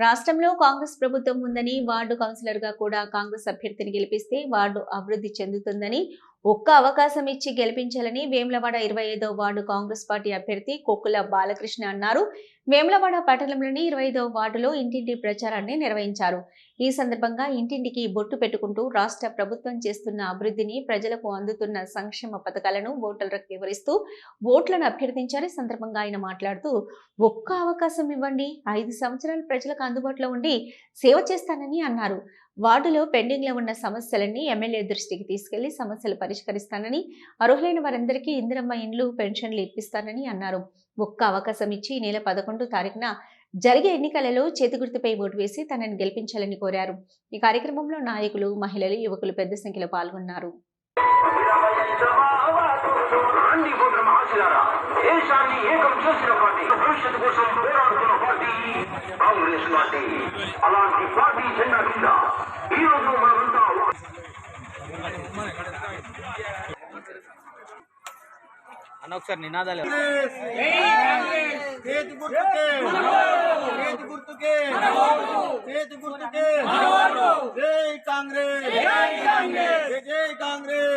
రాష్ట్రంలో కాంగ్రెస్ ప్రభుత్వం ఉందని వార్డు కౌన్సిలర్గా కూడా కాంగ్రెస్ అభ్యర్థిని గెలిపిస్తే వార్డు అభివృద్ధి చెందుతుందని ఒక్క అవకాశం ఇచ్చి గెలిపించాలని వేములవాడ ఇరవై ఐదో వార్డు కాంగ్రెస్ పార్టీ అభ్యర్థి కొక్కుల బాలకృష్ణ అన్నారు. వేములవాడ పట్టణంలోని ఇరవై ఐదో వార్డులో ఇంటింటి ప్రచారాన్ని నిర్వహించారు. ఈ సందర్భంగా ఇంటింటికి బొట్టు పెట్టుకుంటూ రాష్ట్ర ప్రభుత్వం చేస్తున్న అభివృద్ధిని ప్రజలకు అందుతున్న సంక్షేమ పథకాలను ఓటర్లకు వివరిస్తూ ఓట్లను అభ్యర్థించారు. ఈ సందర్భంగా ఆయన మాట్లాడుతూ ఒక్క అవకాశం ఇవ్వండి ఐదు సంవత్సరాలు ప్రజలకు అందుబాటులో ఉండి సేవ చేస్తానని అన్నారు. వార్డులో పెండింగ్లో ఉన్న సమస్యలన్నీ ఎమ్మెల్యే దృష్టికి తీసుకెళ్ళి సమస్యలు పరిష్కరిస్తానని అర్హులైన వారందరికీ ఇందిరమ్మ ఇండ్లు పెన్షన్లు ఇప్పిస్తానని అన్నారు. ఒక్క అవకాశం ఇచ్చి నెల పదకొండు తారీఖున జరిగే ఎన్నికలలో చేతి గుర్తుపై ఓటు వేసి తనని గెలిపించాలని కోరారు. ఈ కార్యక్రమంలో నాయకులు మహిళలు యువకులు పెద్ద సంఖ్యలో పాల్గొన్నారు. అలాంటి పార్టీ జెండా కింద ఈ రోజు మనమంతా అన్న ఒకసారి నినాదాలు చేతి గుర్తుకే చేతి గుర్తుకే చేతి గుర్తుకే జై కాంగ్రెస్. జై కాంగ్రెస్. జై కాంగ్రెస్.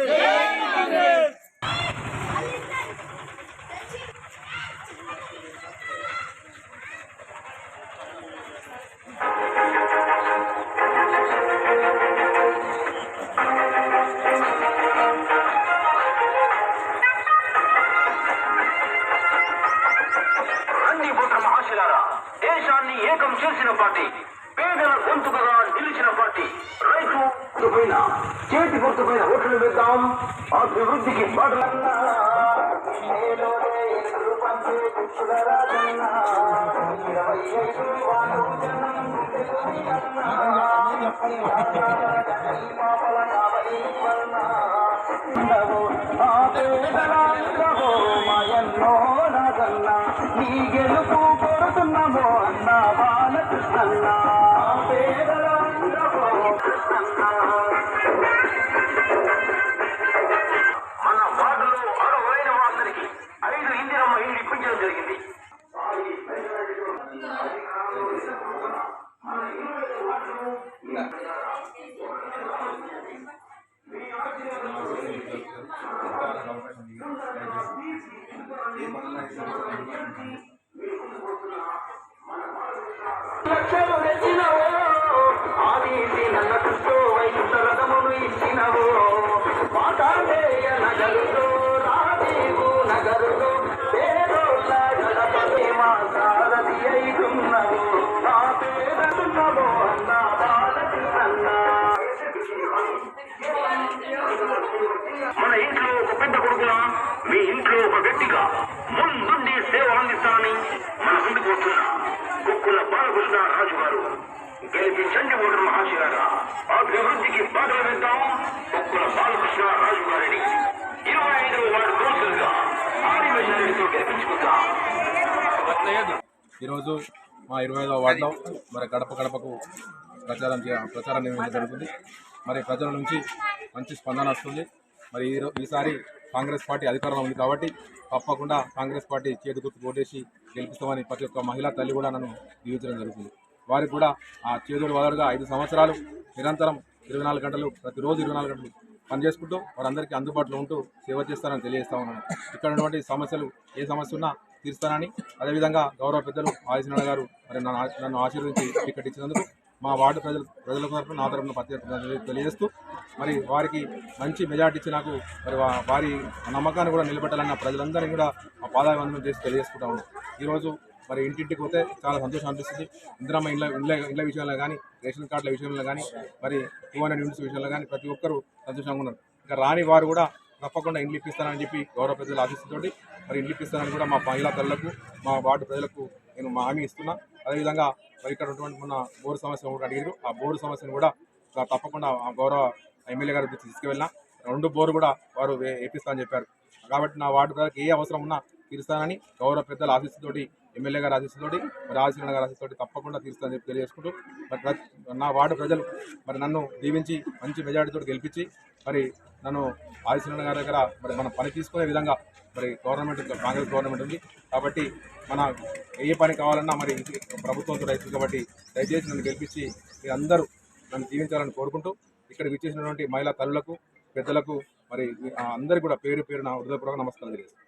పార్టీ రైతు పైన చేతి గుర్తు పైన ఓట్లు వేద్దాం. అభివృద్ధికి బాటలన్నా నీ గెలుపు కొడుతున్నామో అన్న బాలకృష్ణ మన వార్డులో అర్హులైన వాళ్ళందరికీ ఐదు ఇందిరమ్మ ఇల్లు ఇప్పించడం జరిగింది. లక్షలు తెచ్చినవో ఆదిసి రథమును నగరులో రాజీవు నగరులో పేదోళ్ళ మా సారథి అన్న బాలకృష్ణ. మన ఇంట్లో ఒక పెద్ద కొడుకులా? మీ ఇంట్లో ఒక వ్యక్తిగా ముందుండి సేవ అందిస్తానని మన ముందుకు వస్తున్న కుక్కుల బాలకృష్ణ రాజు గారు గెలిపించండి ఓటర్ మహాశిలారా అభివృద్ధికి బాధలు వేద్దాం ఉక్కుల బాలకృష్ణ రాజు గారిని. ఇరవై ఐదవ వార్డు కౌన్సిల్గా భారీ మెజారిటీతో గెలిపించుకుందాం. ఈరోజు మా ఇరవై ఐదవ వార్డులో మరి గడప గడపకు ప్రచారం చే ప్రచారం నిర్వహించడం జరుగుతుంది. మరి ప్రజల నుంచి మంచి స్పందన వస్తుంది. మరి ఈ ఈసారి కాంగ్రెస్ పార్టీ అధికారంలో ఉంది కాబట్టి తప్పకుండా కాంగ్రెస్ పార్టీ చేతి గుర్తు ఓటేసి గెలిపిస్తామని ప్రతి ఒక్క మహిళా తల్లి కూడా నన్ను దీవించడం జరుగుతుంది. వారికి కూడా ఆ చేదోడు వారుగా ఐదు సంవత్సరాలు నిరంతరం ఇరవై నాలుగు గంటలు ప్రతిరోజు ఇరవై నాలుగు గంటలు పనిచేసుకుంటూ వారందరికీ అందుబాటులో ఉంటూ సేవ చేస్తానని తెలియజేస్తా ఉన్నాను. ఇక్కడ ఉన్నటువంటి సమస్యలు ఏ సమస్య ఉన్నా తీరుస్తానని అదేవిధంగా గౌరవ పెద్దలు ఆదిశనాథ గారు మరి నన్ను నన్ను ఆశీర్వదించి టికెట్ ఇచ్చినందుకు మా వార్డు ప్రజలు ప్రజల తరపున నా తరపున ప్రత్యేక తెలియజేస్తూ మరి వారికి మంచి మెజార్టీ ఇచ్చి నాకు మరి వారి నమ్మకాన్ని కూడా నిలబెట్టాలన్న ప్రజలందరినీ కూడా మా పాదాభివందనం చేసి తెలియజేసుకుంటా ఉన్నాం ఈరోజు మరి ఇంటింటికి పోతే చాలా సంతోషం అనిపిస్తుంది. ఇందిరమ్మ ఇళ్ళ ఇళ్ళ ఇళ్ళ విషయంలో కానీ రేషన్ కార్డుల విషయంలో కానీ మరి టూ హండ్రెడ్ యూనిట్స్ విషయంలో కానీ ప్రతి ఒక్కరూ సంతోషంగా ఉన్నారు. ఇంకా రాని వారు కూడా తప్పకుండా ఇండ్లు ఇప్పిస్తానని చెప్పి గౌరవ ప్రజల ఆశిస్తుతోటి మరి ఇండ్లు ఇప్పిస్తానని కూడా మా మహిళా తల్లులకు మా వార్డు ప్రజలకు నేను మా హామీ ఇస్తున్నా. అదేవిధంగా మరి ఇక్కడ ఉన్నటువంటి మొన్న బోరు సమస్య ఒకటి అడిగారు ఆ బోరు సమస్యను కూడా తప్పకుండా ఆ గౌరవ ఎమ్మెల్యే గారి దృష్టికి తీసుకువెళ్ళినా రెండు బోరు కూడా వారు వే- వేపిస్తా అని చెప్పారు. కాబట్టి నా వార్డు ప్రజలకు ఏ అవసరం ఉన్నా తీరుస్తానని గౌరవ పెద్దల ఆశీస్సుతోటి ఎమ్మెల్యే గారి ఆశీస్సుతోటి మరి ఆశీర్ణ గారి ఆశీస్సుతోటి తప్పకుండా తీరుస్తానని చెప్పి తెలియజేసుకుంటూ మరి నా వార్డు ప్రజలు మరి నన్ను దీవించి మంచి మెజారిటీతో గెలిపించి మరి నన్ను ఆదిశీలన గారి దగ్గర మరి మనం పని తీసుకునే విధంగా మరి గవర్నమెంట్ కాంగ్రెస్ గవర్నమెంట్ ఉంది. కాబట్టి మన ఏ పని కావాలన్నా మరి ప్రభుత్వంతో రైతు కాబట్టి దయచేసి నన్ను గెలిపించి మీ అందరూ నన్ను జీవించాలని కోరుకుంటూ ఇక్కడ విచ్చేసినటువంటి మహిళా తల్లులకు పెద్దలకు మరి ఆ అందరికీ కూడా పేరు పేరు నా హృదయపూర్వక నమస్కారం తెలియజేస్తాను